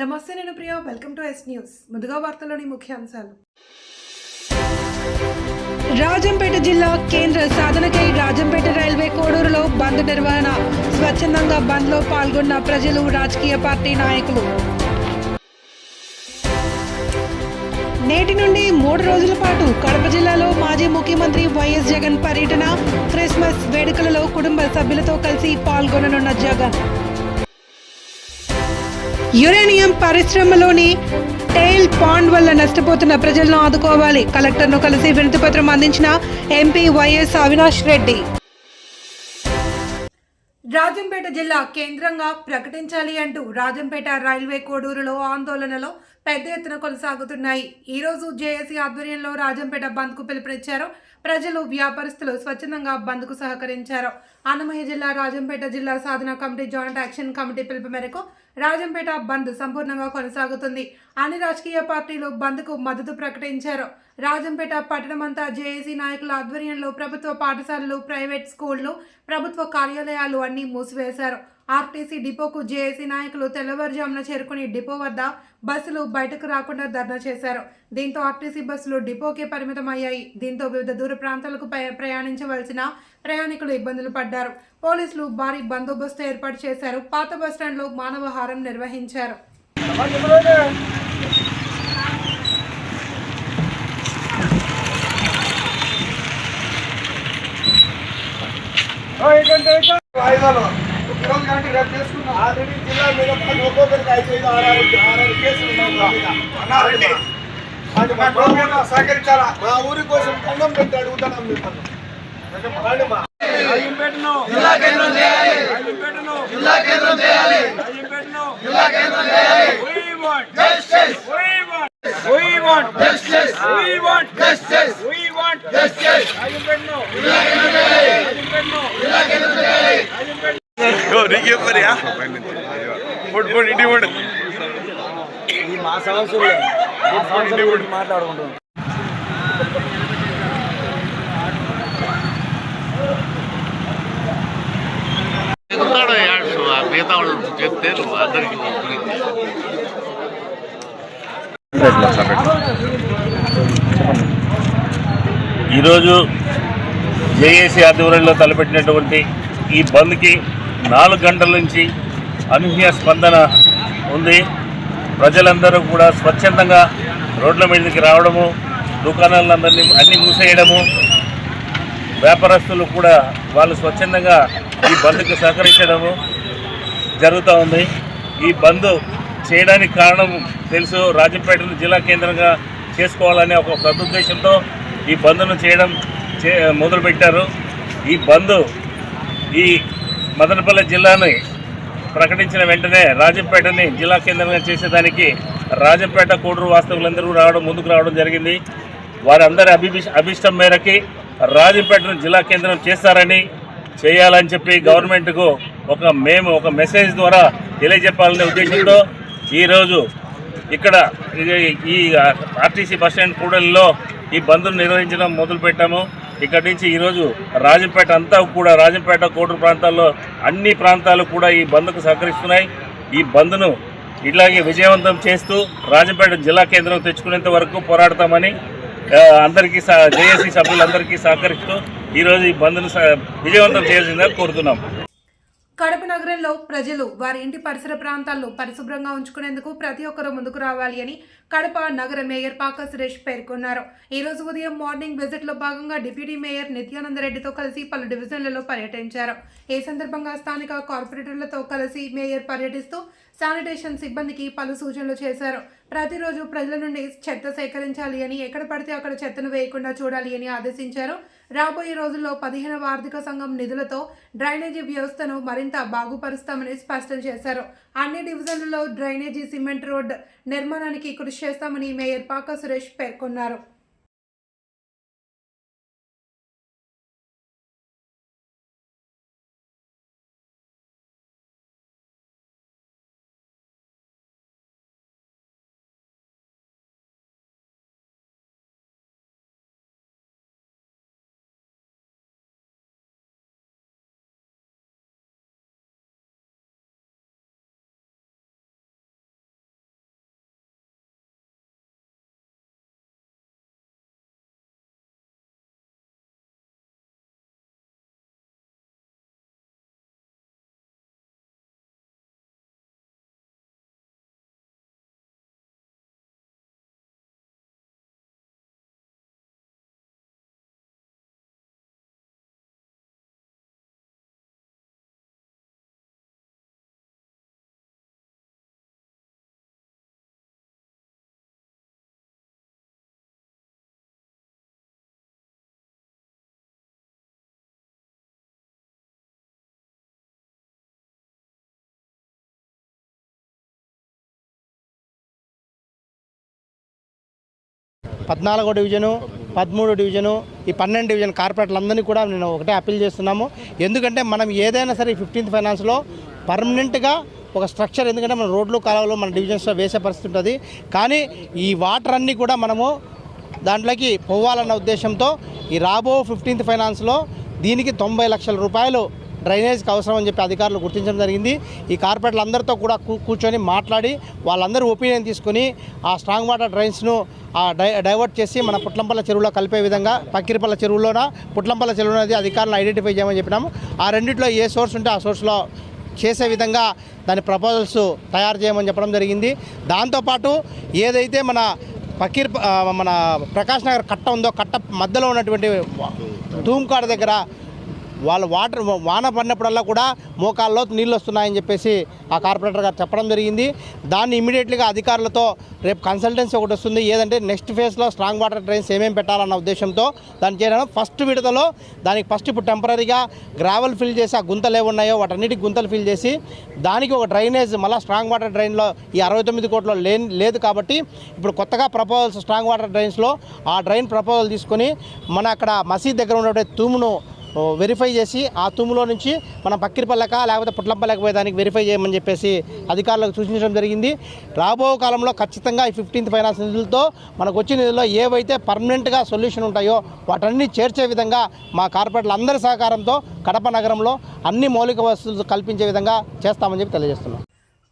నమస్తే నేను Priya welcome to S news ముందుగా వార్తల్లోని ముఖ్యాంశాలు. రాజంపేట జిల్లా కేంద్ర సాధనకై రాజంపేట రైల్వే కోడూరులో బంద్ నిర్వహణ. స్వచ్ఛందంగా బంద్లో పాల్గొన్న ప్రజలు రాజకీయ పార్టీ నాయకులు. నేటి నుండి మూడు రోజుల పాటు కడప జిల్లాలో మాజీ ముఖ్యమంత్రి వైఎస్ జగన్ పర్యటన క్రిస్మస్ వేడుకలలో కుటుంబ సభ్యులతో కలిసి పాల్గొననున్న జగన్. యురేనియం పరిశ్రమలోని టేల్ పాండ్ వల్ల నష్టపోతున్న ప్రజలను ఆదుకోవాలి. కలెక్టర్ను కలిసి వినతిపత్రం అందించిన ఎంపీ వైఎస్ అవినాష్ రెడ్డి. రాజంపేట జిల్లా కేంద్రంగా ప్రకటించాలి అంటూ రాజంపేట రైల్వే కోడూరులో ఆందోళనలో పెద్ద ఎత్తున కొనసాగుతున్నాయి. ఈ రోజు జేఏసీ ఆధ్వర్యంలో రాజంపేట బంద్కు పిలుపునిచ్చారు ప్రజలు వ్యాపారస్తులు స్వచ్ఛందంగా బంద్కు సహకరించారు. అన్నమయ్య జిల్లా రాజంపేట జిల్లా సాధన కమిటీ జాయింట్ యాక్షన్ కమిటీ పిలుపు మేరకు రాజంపేట బంద్ సంపూర్ణంగా కొనసాగుతుంది. అన్ని రాజకీయ పార్టీలు బంద్కు మద్దతు ప్రకటించారు. రాజంపేట పట్టణమంతా జేఏసీ నాయకుల ఆధ్వర్యంలో ప్రభుత్వ పాఠశాలలు ప్రైవేట్ స్కూళ్ళు ప్రభుత్వ కార్యాలయాలు అన్నీ మూసివేశారు. ఆర్టీసీ డిపోకు జేఏసీ నాయకులు తెల్లవారుజామున చేరుకుని డిపో వద్ద బస్సులు బయటకు రాకుండా ధర్నా చేశారు. దీంతో ఆర్టీసీ బస్సులు డిపోకే పరిమితమయ్యాయి. దీంతో వివిధ దూర ప్రాంతాలకు ప్రయాణించవలసిన ప్రయాణికులు ఇబ్బందులు పడ్డారు. పోలీసులు భారీ బందోబస్తు ఏర్పాటు చేశారు. పాత బస్టాండ్లో మానవహారం నిర్వహించారు. వాయిదాలు ఈరోజు కనుక రేపు చేసుకున్నాం. ఆల్రెడీ జిల్లా మీద ఒక్కొక్కరికి ఐదు ఐదు ఆరు ఆరు కేసులు. అన్నారండి సహకరించాలా? మా ఊరి కోసం దండం పెట్టి అడుగుతున్నాం మిమ్మల్ని మిగతా వాళ్ళు చెప్తే నువ్వు అందరికి ఈరోజు జేఏసీ ఆధ్వర్యంలో తలపెట్టినటువంటి ఈ బంద్కి నాలుగు గంటల నుంచి అనూహ్య స్పందన ఉంది. ప్రజలందరూ కూడా స్వచ్ఛందంగా రోడ్ల మీదకి రావడము దుకాణాలందరినీ అన్ని మూసేయడము. వ్యాపారస్తులు కూడా వాళ్ళు స్వచ్ఛందంగా ఈ బంద్కి సహకరించడము జరుగుతూ ఉంది. ఈ బంద్ చేయడానికి కారణం తెలుసు. రాజంపేటను జిల్లా కేంద్రంగా చేసుకోవాలనే ఒక సదుద్దేశంతో ఈ బంద్ను చేయడం చే మొదలుపెట్టారు. ఈ బంద్ ఈ మదనపల్లి జిల్లాని ప్రకటించిన వెంటనే రాజంపేటని జిల్లా కేంద్రంగా చేసేదానికి రాజంపేట కోడూరు వాస్తవులందరూ రావడం ముందుకు రావడం జరిగింది. వారందరి అభిభి అభిష్టం మేరకి రాజంపేటను జిల్లా కేంద్రం చేస్తారని చేయాలని చెప్పి గవర్నమెంట్కు ఒక మేము ఒక మెసేజ్ ద్వారా తెలియజెప్పాలనే ఉద్దేశంతో ఈరోజు ఇక్కడ ఇది- ఈ ఆర్టీసీ బస్ స్టాండ్ కూడలిలో ఈ బంద్ను నిర్వహించడం మొదలుపెట్టాము. ఇక్కడి నుంచి ఈరోజు రాజంపేట అంతా కూడా రాజంపేట కోటూరు ప్రాంతాల్లో అన్ని ప్రాంతాలు కూడా ఈ బంద్కు సహకరిస్తున్నాయి. ఈ బంద్ను ఇట్లాగే విజయవంతం చేస్తూ రాజంపేట జిల్లా కేంద్రం తెచ్చుకునేంత వరకు పోరాడతామని అందరికీ సహ- జేఏసీ సభ్యులందరికీ సహకరిస్తూ ఈరోజు ఈ బంద్ను విజయవంతం చేయాల్సిందని కోరుతున్నాం. కడప నగరంలో ప్రజలు వారి ఇంటి పరిసర ప్రాంతాల్లో పరిశుభ్రంగా ఉంచుకునేందుకు ప్రతి ఒక్కరూ ముందుకు రావాలి అని కడప నగర మేయర్ పాక సురేష్ పేర్కొన్నారు. ఈ రోజు ఉదయం మార్నింగ్ విజిట్లో భాగంగా డిప్యూటీ మేయర్ నిత్యానంద రెడ్డితో కలిసి పలు డివిజన్లలో పర్యటించారు. ఈ సందర్భంగా స్థానిక కార్పొరేటర్లతో కలిసి మేయర్ పర్యటిస్తూ శానిటేషన్ సిబ్బందికి పలు సూచనలు చేశారు. ప్రతిరోజు ప్రజల నుండి చెత్త సేకరించాలి అని ఎక్కడ పడితే అక్కడ చెత్తను వేయకుండా చూడాలి అని ఆదేశించారు. రాబోయే రోజుల్లో పదిహేనవ ఆర్థిక సంఘం నిధులతో డ్రైనేజీ వ్యవస్థను మరింత బాగుపరుస్తామని స్పష్టం చేశారు. అన్ని డివిజన్లలో డ్రైనేజీ సిమెంట్ రోడ్ నిర్మాణానికి కృషి చేస్తామని మేయర్ పాక సురేష్ పేర్కొన్నారు. పద్నాలుగో డివిజను పదమూడు డివిజను ఈ పన్నెండు డివిజన్ కార్పొరేటర్లందరినీ కూడా నేను ఒకటే అప్పీల్ చేస్తున్నాము. ఎందుకంటే మనం ఏదైనా సరే ఫిఫ్టీన్త్ ఫైనాన్స్లో పర్మనెంట్గా ఒక స్ట్రక్చర్ ఎందుకంటే మన రోడ్లు కాలువలు మన డివిజన్స్లో వేసే పరిస్థితి ఉంటుంది. కానీ ఈ వాటర్ అన్నీ కూడా మనము దాంట్లోకి పోవాలన్న ఉద్దేశంతో ఈ రాబో ఫిఫ్టీన్త్ ఫైనాన్స్లో దీనికి తొంభై లక్షల రూపాయలు డ్రైనేజ్కి అవసరం అని చెప్పి అధికారులు గుర్తించడం జరిగింది. ఈ కార్పొరేట్లు అందరితో కూడా కూర్చొని మాట్లాడి వాళ్ళందరూ ఒపీనియన్ తీసుకొని ఆ స్ట్రాంగ్ వాటర్ డ్రైన్స్ను ఆ డై డైవర్ట్ చేసి మన పుట్లంపల్ల చెరువులో కలిపే విధంగా పక్కిరిపల్ల చెరువులోన పుట్లంపల్ల చెరువులో అనేది అధికారులను ఐడెంటిఫై చేయమని చెప్పినాము. ఆ రెండిట్లో ఏ సోర్స్ ఉంటే ఆ సోర్స్లో చేసే విధంగా దాని ప్రపోజల్స్ తయారు చేయమని చెప్పడం జరిగింది. దాంతోపాటు ఏదైతే మన పకీర్ మన ప్రకాష్ నగర్ కట్ట ఉందో కట్ట మధ్యలో ఉన్నటువంటి తూంకాడ దగ్గర వాళ్ళ వాటర్ వాన పడినప్పుడల్లా కూడా మోకాల్లో నీళ్ళు వస్తున్నాయని చెప్పేసి ఆ కార్పొరేటర్ గారు చెప్పడం జరిగింది. దాన్ని ఇమీడియట్లీగా అధికారులతో రేపు కన్సల్టెన్సీ ఒకటి వస్తుంది. ఏదంటే నెక్స్ట్ ఫేజ్లో స్ట్రాంగ్ వాటర్ డ్రైన్స్ ఏమేమి పెట్టాలన్న ఉద్దేశంతో దాన్ని చేయడం. ఫస్ట్ విడతలో దానికి ఫస్ట్ ఇప్పుడు టెంపరీగా గ్రావెల్ ఫిల్ చేసి ఆ గుంతలు ఏమున్నాయో వాటన్నిటికి గుంతలు ఫిల్ చేసి దానికి ఒక డ్రైనేజ్ మళ్ళీ స్ట్రాంగ్ వాటర్ డ్రైన్లో ఈ అరవై తొమ్మిది కోట్లో లేదు కాబట్టి ఇప్పుడు కొత్తగా ప్రపోజల్స్ స్ట్రాంగ్ వాటర్ డ్రైన్స్లో ఆ డ్రైన్ ప్రపోజల్ తీసుకొని మన అక్కడ మసీద్ దగ్గర ఉన్నటువంటి తూమును వెరిఫై చేసి ఆ తుమ్ములో నుంచి మనం పక్కిరిపల్లక లేకపోతే పుట్లంపల్లక పోయేదానికి వెరిఫై చేయమని చెప్పేసి అధికారులకు సూచించడం జరిగింది. రాబో కాలంలో ఖచ్చితంగా ఈ ఫిఫ్టీన్త్ ఫైనాన్స్ నిధులతో మనకు వచ్చిన నిధుల్లో ఏవైతే పర్మనెంట్గా సొల్యూషన్ ఉంటాయో వాటన్ని చేర్చే విధంగా మా కార్పొరేట్ల అందరి సహకారంతో కడప నగరంలో అన్ని మౌలిక వసతులు కల్పించే విధంగా చేస్తామని చెప్పి తెలియజేస్తున్నాం.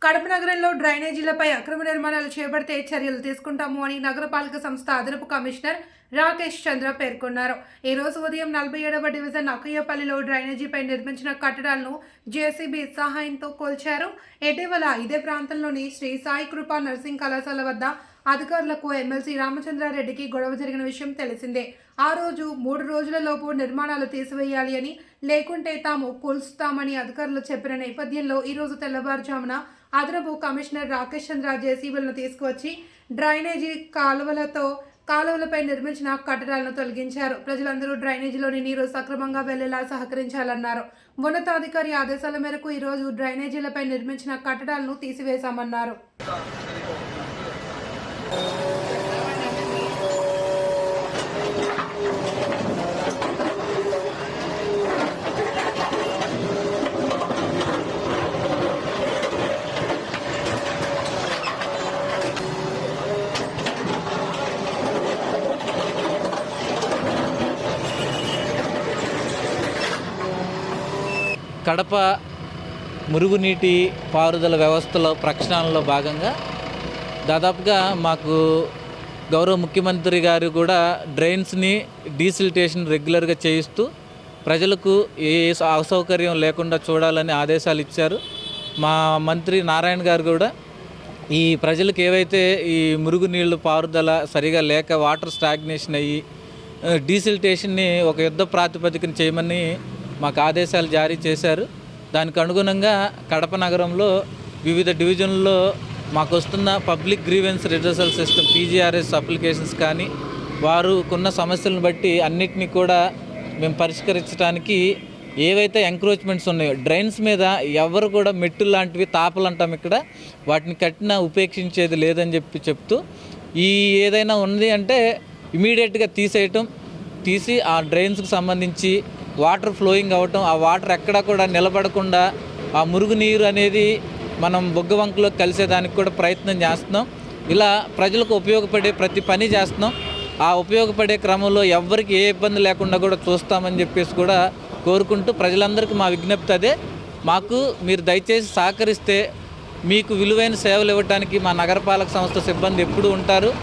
కడప నగరంలో డ్రైనేజీలపై అక్రమ నిర్మాణాలు చేపడితే చర్యలు తీసుకుంటాము అని నగరపాలక సంస్థ అదనపు కమిషనర్ రాకేష్ చంద్ర పేర్కొన్నారు. ఈ రోజు ఉదయం నలభై ఏడవ డివిజన్ అకయ్యపల్లిలో డ్రైనేజీపై నిర్మించిన కట్టడాలను జేసీబీ సహాయంతో కోల్చారు. ఇటీవల ఇదే ప్రాంతంలోని శ్రీ సాయి కృపా నర్సింగ్ కళాశాల వద్ద అధికారులకు ఎమ్మెల్సీ రామచంద్రారెడ్డికి గొడవ జరిగిన విషయం తెలిసిందే. ఆ రోజు మూడు రోజులలోపు నిర్మాణాలు తీసివేయాలి అని లేకుంటే తాము కూల్స్తామని అధికారులు చెప్పిన నేపథ్యంలో ఈరోజు తెల్లవారుజామున అదనపు కమిషనర్ రాకేష్ చంద్ర జేసీబీలను తీసుకువచ్చి డ్రైనేజీ కాలువలతో కాలువలపై నిర్మించిన కట్టడాలను తొలగించారు. ప్రజలందరూ డ్రైనేజీలోని నీరు సక్రమంగా వెళ్ళేలా సహకరించాలన్నారు. ఉన్నతాధికారి ఆదేశాల మేరకు ఈరోజు డ్రైనేజీలపై నిర్మించిన కట్టడాలను తీసివేశామన్నారు. కడప మురుగునీటి పారుదల వ్యవస్థలో ప్రక్షాళనలో భాగంగా దాదాపుగా మాకు గౌరవ ముఖ్యమంత్రి గారు కూడా డ్రైన్స్ని డీసిల్టేషన్ రెగ్యులర్గా చేయిస్తూ ప్రజలకు ఏ అసౌకర్యం లేకుండా చూడాలని ఆదేశాలు ఇచ్చారు. మా మంత్రి నారాయణ గారు కూడా ఈ ప్రజలకు ఏవైతే ఈ మురుగునీళ్ళు పారుదల సరిగా లేక వాటర్ స్టాగ్నేషన్ అయ్యి డీసిలిటేషన్ని డీసిల్టేషన్ని ఒక యుద్ధ ప్రాతిపదికన చేయమని మాకు ఆదేశాలు జారీ చేశారు. దానికి అనుగుణంగా కడప నగరంలో వివిధ డివిజన్లో మాకు వస్తున్న public grievance redressal system PGRS applications కానీ వారుకున్న సమస్యలను బట్టి అన్నిటినీ కూడా మేము పరిష్కరించడానికి ఏవైతే ఎంక్రోచ్మెంట్స్ ఉన్నాయో డ్రైన్స్ మీద ఎవరు కూడా మెట్టు లాంటివి తాపలు అంటాం ఇక్కడ వాటిని కట్టినా ఉపేక్షించేది లేదని చెప్పి చెప్తూ ఈ ఏదైనా ఉంది అంటే ఇమీడియట్గా తీసేయటం తీసి ఆ డ్రైన్స్కి సంబంధించి వాటర్ ఫ్లోయింగ్ అవ్వటం ఆ వాటర్ ఎక్కడా కూడా నిలబడకుండా ఆ మురుగునీరు అనేది మనం బొగ్గ వంకలో కలిసేదానికి కూడా ప్రయత్నం చేస్తున్నాం. ఇలా ప్రజలకు ఉపయోగపడే ప్రతి పని చేస్తున్నాం. ఆ ఉపయోగపడే క్రమంలో ఎవ్వరికి ఏ ఇబ్బంది లేకుండా కూడా చూస్తామని చెప్పేసి కూడా కోరుకుంటూ ప్రజలందరికీ మా విజ్ఞప్తి అదే. మాకు మీరు దయచేసి సహకరిస్తే మీకు విలువైన సేవలు ఇవ్వడానికి మా నగరపాలక సంస్థ సిబ్బంది ఎప్పుడూ ఉంటారు.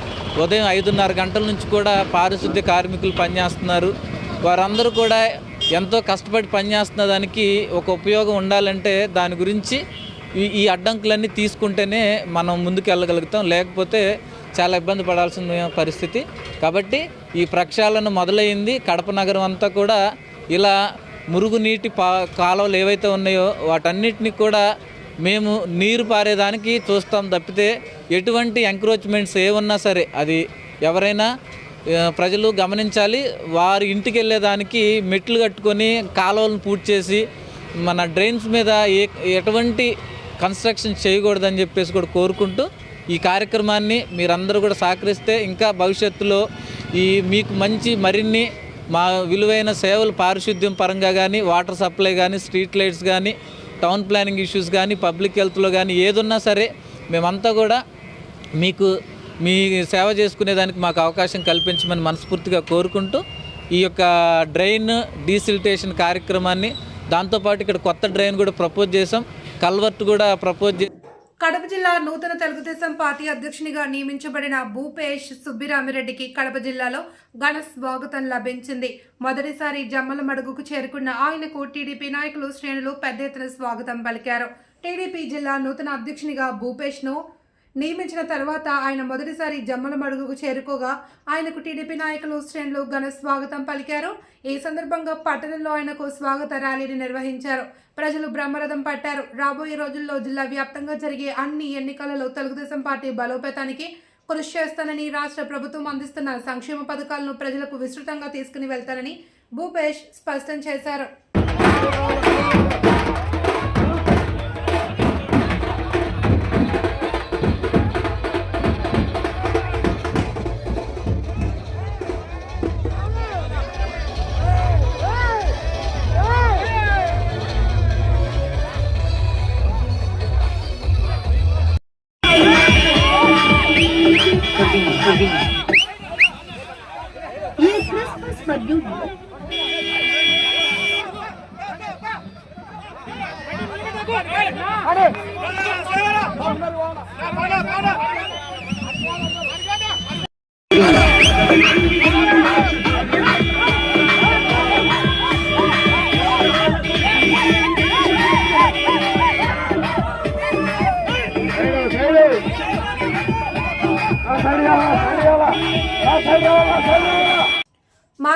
ఉదయం ఐదున్నర గంటల నుంచి కూడా పారిశుద్ధ్య కార్మికులు పనిచేస్తున్నారు. వారందరూ కూడా ఎంతో కష్టపడి పనిచేస్తున్న దానికి ఒక ఉపయోగం ఉండాలంటే దాని గురించి ఈ ఈ అడ్డంకులన్నీ తీసుకుంటేనే మనం ముందుకు వెళ్ళగలుగుతాం లేకపోతే చాలా ఇబ్బంది పడాల్సిన పరిస్థితి. కాబట్టి ఈ ప్రక్షాళన మొదలైంది. కడప నగరం అంతా కూడా ఇలా మురుగునీటి పా కాలువలు ఏవైతే ఉన్నాయో వాటన్నిటిని కూడా మేము నీరు పారేదానికి చూస్తాం తప్పితే ఎటువంటి ఎంక్రోచ్మెంట్స్ ఏమున్నా సరే అది ఎవరైనా ప్రజలు గమనించాలి. వారి ఇంటికి వెళ్ళేదానికి మెట్లు కట్టుకొని కాలువలను పూర్తి చేసి మన డ్రైన్స్ మీద ఏ ఎటువంటి కన్స్ట్రక్షన్ చేయకూడదని చెప్పేసి కూడా కోరుకుంటూ ఈ కార్యక్రమాన్ని మీరందరూ కూడా సహకరిస్తే ఇంకా భవిష్యత్తులో ఈ మీకు మంచి మరిన్ని మా విలువైన సేవలు పారిశుద్ధ్యం పరంగా కానీ వాటర్ సప్లై కానీ స్ట్రీట్ లైట్స్ కానీ టౌన్ ప్లానింగ్ ఇష్యూస్ కానీ పబ్లిక్ హెల్త్లో కానీ ఏదున్నా సరే మేమంతా కూడా మీకు మీ సేవ చేసుకునేదానికి మాకు అవకాశం కల్పించమని మనస్ఫూర్తిగా కోరుకుంటూ ఈ యొక్క డ్రైన్ డీసిల్టేషన్ కార్యక్రమాన్ని దాంతోపాటు ఇక్కడ కొత్త డ్రైన్ కూడా ప్రపోజ్ చేసాం కల్వర్ట్ కూడా ప్రపోజ్ చేసాం కడప జిల్లా నూతన తెలుగుదేశం పార్టీ అధ్యక్షునిగా నియమించబడిన భూపేష్ సుబ్బిరామిరెడ్డికి కడప జిల్లాలో ఘన స్వాగతం లభించింది. మొదటిసారి జమ్మల మడుగుకు చేరుకున్న ఆయనకు టీడీపీ నాయకులు శ్రేణులు పెద్ద ఎత్తున స్వాగతం పలికారు. టీడీపీ జిల్లా నూతన అధ్యక్షునిగా భూపేష్ను నియమించిన తర్వాత ఆయన మొదటిసారి జమ్మల మడుగుకు చేరుకోగా ఆయనకు టీడీపీ నాయకులు శ్రేణులు ఘన స్వాగతం పలికారు. ఈ సందర్భంగా పట్టణంలో ఆయనకు స్వాగత ర్యాలీని నిర్వహించారు. ప్రజలు బ్రహ్మరథం పట్టారు. రాబోయే రోజుల్లో జిల్లా వ్యాప్తంగా జరిగే అన్ని ఎన్నికలలో తెలుగుదేశం పార్టీ బలోపేతానికి కృషి చేస్తానని రాష్ట్ర ప్రభుత్వం అందిస్తున్న సంక్షేమ పథకాలను ప్రజలకు విస్తృతంగా తీసుకుని వెళ్తానని భూపేష్ స్పష్టం చేశారు. ¡Para, para, para!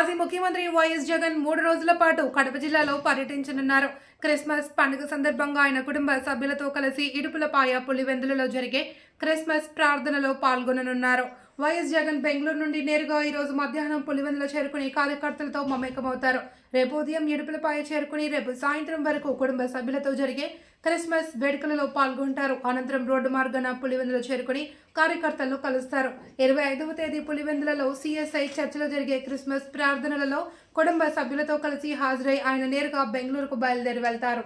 మాజీ ముఖ్యమంత్రి వైఎస్ జగన్ మూడు రోజుల పాటు కడప జిల్లాలో పర్యటించనున్నారు. క్రిస్మస్ పండుగ సందర్భంగా ఆయన కుటుంబ సభ్యులతో కలిసి ఇడుపులపాయ పులివెందులలో జరిగే క్రిస్మస్ ప్రార్థనలో పాల్గొననున్నారు. వైఎస్ జగన్ బెంగళూరు నుండి నేరుగా ఈరోజు మధ్యాహ్నం పులివెందులో చేరుకుని కార్యకర్తలతో మమేకమవుతారు. రేపు ఉదయం ఇడుపులపాయ చేరుకుని రేపు సాయంత్రం వరకు కుటుంబ సభ్యులతో జరిగే క్రిస్మస్ వేడుకలలో పాల్గొంటారు. అనంతరం రోడ్డు మార్గాన పులివెందులో చేరుకుని కార్యకర్తలను కలుస్తారు. ఇరవై ఐదవ తేదీ పులివెందులలో సిఎస్ఐ చర్చిలో జరిగే క్రిస్మస్ ప్రార్థనలలో కుటుంబ సభ్యులతో కలిసి హాజరై ఆయన నేరుగా బెంగళూరుకు బయలుదేరి వెళ్తారు.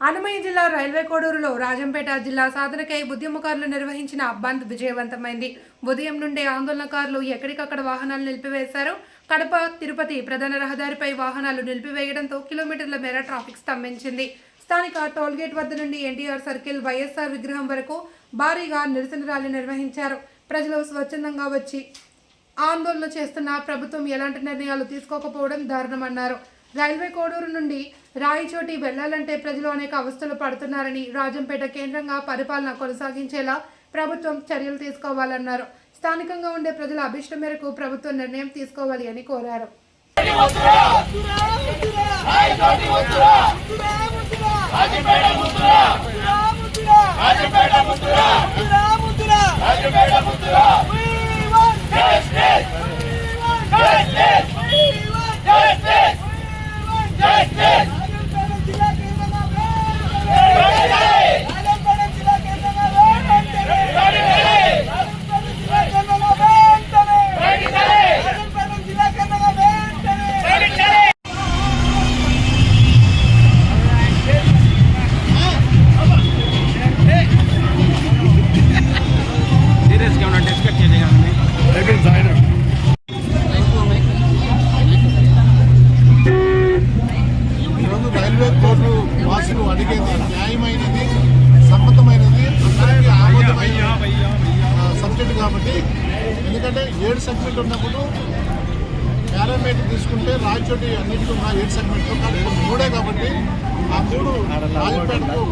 అన్నమయ్య జిల్లా రైల్వే కోడూరులో రాజంపేట జిల్లా సాధనకై ఉద్యమకారులు నిర్వహించిన బంద్ విజయవంతమైంది. ఉదయం నుండే ఆందోళనకారులు ఎక్కడికక్కడ వాహనాలు నిలిపివేశారు. కడప తిరుపతి ప్రధాన రహదారిపై వాహనాలు నిలిపివేయడంతో కిలోమీటర్ల మేర ట్రాఫిక్ స్తంభించింది. స్థానిక టోల్గేట్ వద్ద నుండి ఎన్టీఆర్ సర్కిల్ వైఎస్ఆర్ విగ్రహం వరకు భారీగా నిరసన ర్యాలీ నిర్వహించారు. ప్రజలు స్వచ్ఛందంగా వచ్చి ఆందోళన చేస్తున్న ప్రభుత్వం ఎలాంటి నిర్ణయాలు తీసుకోకపోవడం దారుణమన్నారు. రైల్వే కోడూరు నుండి రాయచోటి వెళ్ళాలంటే ప్రజలు అనేక అవస్థలు పడుతున్నారని రాజంపేట కేంద్రంగా పరిపాలన కొనసాగించేలా ప్రభుత్వం చర్యలు తీసుకోవాలన్నారు స్థానికంగా ఉండే ప్రజల అభిష్టం మేరకు ప్రభుత్వం నిర్ణయం తీసుకోవాలి అని కోరారు Yes, yes! ¡Vamos,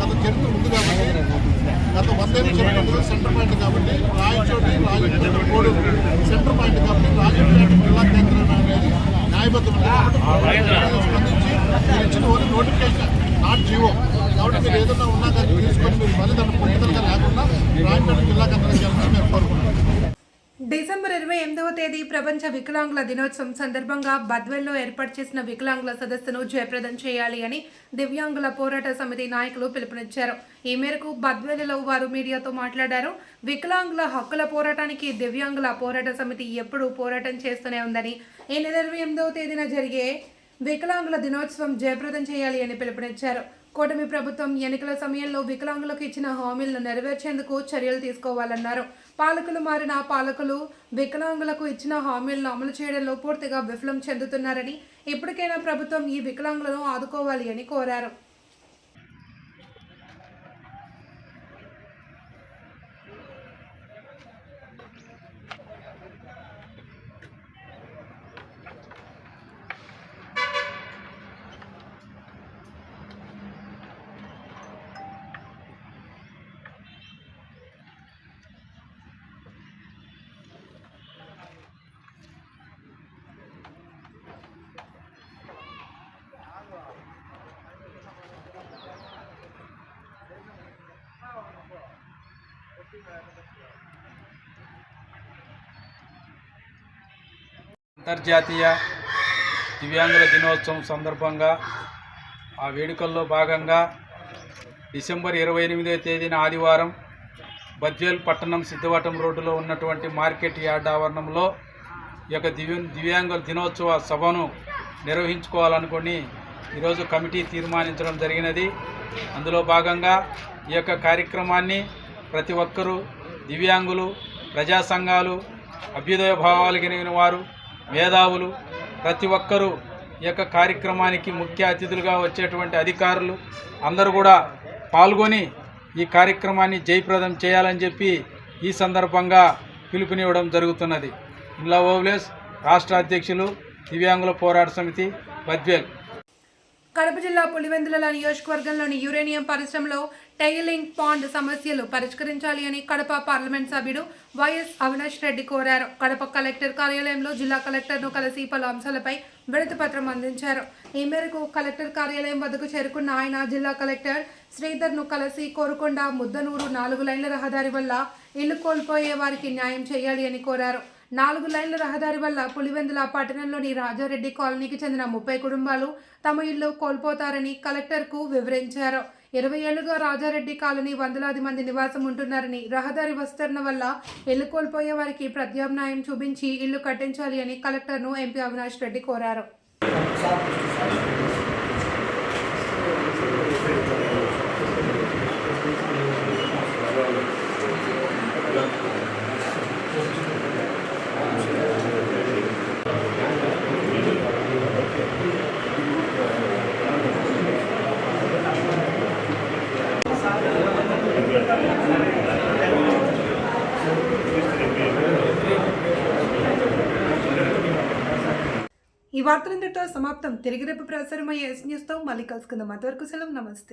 గత చరిత్ర ఉంది కాబట్టి గత వందేళ్ళు చెప్పినట్టుగా సెంటర్ పాయింట్ కాబట్టి రాయచోటి రాజపేట సెంటర్ పాయింట్ కాబట్టి రాజపేట జిల్లా కేంద్రం అనేది న్యాయబద్ధం స్పందించి మీరు ఇచ్చిన ఓన్లీ నోటిఫికేషన్ నాట్ జీవో కాబట్టి మీరు ఏదన్నా ఉన్నా కానీ తీసుకొని మీరు మళ్ళీ దాన్ని పొందుదలగా లేకుండా రాయపేట జిల్లా కేంద్రం చేయాలని మేము కోరుకుంటున్నాం. డిసెంబర్ ఇరవై ఎనిమిదవ తేదీ ప్రపంచ వికలాంగుల దినోత్సవం సందర్భంగా బద్వెల్లో ఏర్పాటు చేసిన వికలాంగుల సదస్సును జయప్రదం చేయాలి అని దివ్యాంగుల పోరాట సమితి నాయకులు పిలుపునిచ్చారు. ఈ మేరకు బద్వెల్లో వారు మీడియాతో మాట్లాడారు. వికలాంగుల హక్కుల పోరాటానికి దివ్యాంగుల పోరాట సమితి ఎప్పుడూ పోరాటం చేస్తూనే ఉందని ఈ నెల ఇరవై ఎనిమిదవ తేదీన జరిగే వికలాంగుల దినోత్సవం జయప్రదం చేయాలి అని పిలుపునిచ్చారు. కూటమి ప్రభుత్వం ఎన్నికల సమయంలో వికలాంగులకు ఇచ్చిన హామీలను నెరవేర్చేందుకు చర్యలు తీసుకోవాలన్నారు. పాలకులు మారిన పాలకులు వికలాంగులకు ఇచ్చిన హామీలను అమలు చేయడంలో పూర్తిగా విఫలం చెందుతున్నారని ఇప్పటికైనా ప్రభుత్వం ఈ వికలాంగులను ఆదుకోవాలి అని కోరారు. అంతర్జాతీయ దివ్యాంగుల దినోత్సవం సందర్భంగా ఆ వేడుకల్లో భాగంగా డిసెంబర్ ఇరవై ఎనిమిదవ తేదీన ఆదివారం బద్వేల్ పట్టణం సిద్ధవటం రోడ్డులో ఉన్నటువంటి మార్కెట్ యార్డ్ ఆవరణంలో ఈ యొక్క దివ్య దివ్యాంగుల దినోత్సవ సభను నిర్వహించుకోవాలనుకుని ఈరోజు కమిటీ తీర్మానించడం జరిగినది. అందులో భాగంగా ఈ యొక్క కార్యక్రమాన్ని ప్రతి ఒక్కరూ దివ్యాంగులు ప్రజా సంఘాలు అభ్యుదయ భావాలు కలిగిన వారు మేధావులు ప్రతి ఒక్కరూ ఈ యొక్క కార్యక్రమానికి ముఖ్య అతిథులుగా వచ్చేటువంటి అధికారులు అందరూ కూడా పాల్గొని ఈ కార్యక్రమాన్ని జయప్రదం చేయాలని చెప్పి ఈ సందర్భంగా పిలుపునివ్వడం జరుగుతున్నది. ఇండ్ల ఓవ్లేస్ రాష్ట్ర అధ్యక్షులు దివ్యాంగుల పోరాట సమితి బద్వేల్. కడప జిల్లా పులివెందుల నియోజకవర్గంలోని యురేనియం పరిశ్రమలో టైలింగ్ పాండ్ సమస్యలు పరిష్కరించాలి అని కడప పార్లమెంట్ సభ్యుడు వైఎస్ అవినాష్ రెడ్డి కోరారు. కడప కలెక్టర్ కార్యాలయంలో జిల్లా కలెక్టర్ను కలిసి పలు అంశాలపై విడతపత్రం అందించారు. ఈ మేరకు కలెక్టర్ కార్యాలయం వద్దకు చేరుకున్న ఆయన జిల్లా కలెక్టర్ శ్రీధర్ను కలిసి కోరుకొండ ముద్దనూరు నాలుగు లైన్ల రహదారి వల్ల ఇల్లు కోల్పోయే వారికి న్యాయం చేయాలి అని కోరారు. నాలుగు లైన్ల రహదారి వల్ల పులివెందుల పట్టణంలోని రాజారెడ్డి కాలనీకి చెందిన ముప్పై కుటుంబాలు తమ ఇల్లు కోల్పోతారని కలెక్టర్కు వివరించారు. ఇరవై ఏళ్ళుగా రాజారెడ్డి కాలనీ వందలాది మంది నివాసం ఉంటున్నారని రహదారి విస్తరణ వల్ల ఇల్లు కోల్పోయే వారికి ప్రత్యామ్నాయం చూపించి ఇల్లు కట్టించాలి అని కలెక్టర్ను ఎంపీ అవినాష్ రెడ్డి కోరారు. ఈ వార్తలంతటితో సమాప్తం. తిరిగి రేపు ప్రసారమయ్యే ఎస్ న్యూస్తో మళ్ళీ కలుసుకుందాం. అంతవరకు సెలవు. నమస్తే.